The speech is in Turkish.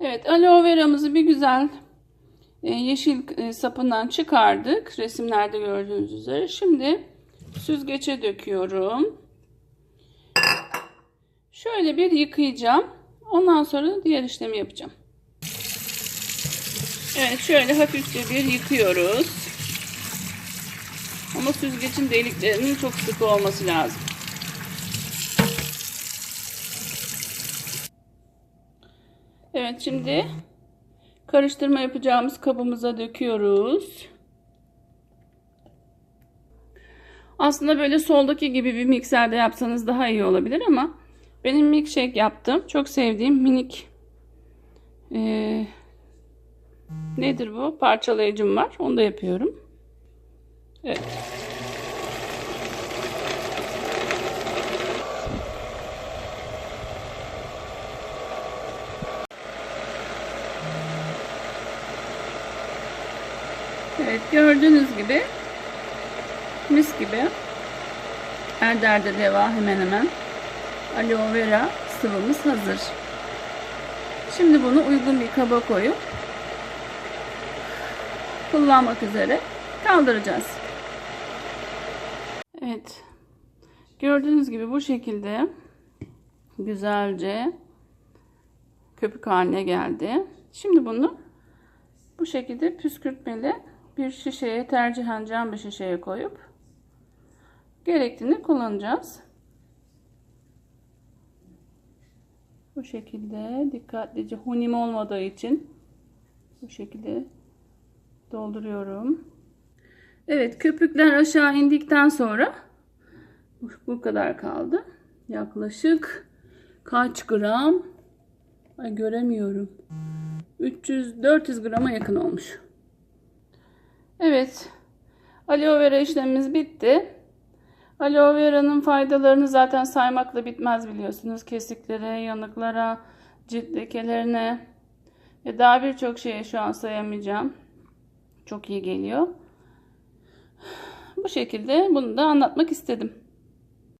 Evet aloe veramızı bir güzel e, yeşil e, sapından çıkardık. Resimlerde gördüğünüz üzere. Şimdi süzgece döküyorum. Şöyle bir yıkayacağım. Ondan sonra diğer işlemi yapacağım. Evet şöyle hafifçe bir yıkıyoruz. Ama süzgecin deliklerinin çok sıkı olması lazım. Evet şimdi karıştırma yapacağımız kabımıza döküyoruz. Aslında böyle soldaki gibi bir mikserde yapsanız daha iyi olabilir ama benim milkshake yaptım. Çok sevdiğim minik ee, nedir bu? Parçalayıcım var. Onu da yapıyorum. Evet. Evet gördüğünüz gibi mis gibi her derde deva hemen hemen aloe vera sıvımız hazır. Şimdi bunu uygun bir kaba koyup kullanmak üzere kaldıracağız. Evet. Gördüğünüz gibi bu şekilde güzelce köpük haline geldi. Şimdi bunu bu şekilde püskürtmeli bir şişeye tercihen cam bir şişeye koyup gerektiğini kullanacağız. Bu şekilde dikkatlice hunim olmadığı için bu şekilde dolduruyorum. Evet köpükler aşağı indikten sonra bu kadar kaldı. Yaklaşık kaç gram? Ay göremiyorum. 300-400 grama yakın olmuş. Evet. Aloe vera işlemimiz bitti. Aloe vera'nın faydalarını zaten saymakla bitmez biliyorsunuz. Kesiklere, yanıklara, cilt lekelerine ve daha birçok şeye şu an sayamayacağım. Çok iyi geliyor. Bu şekilde bunu da anlatmak istedim.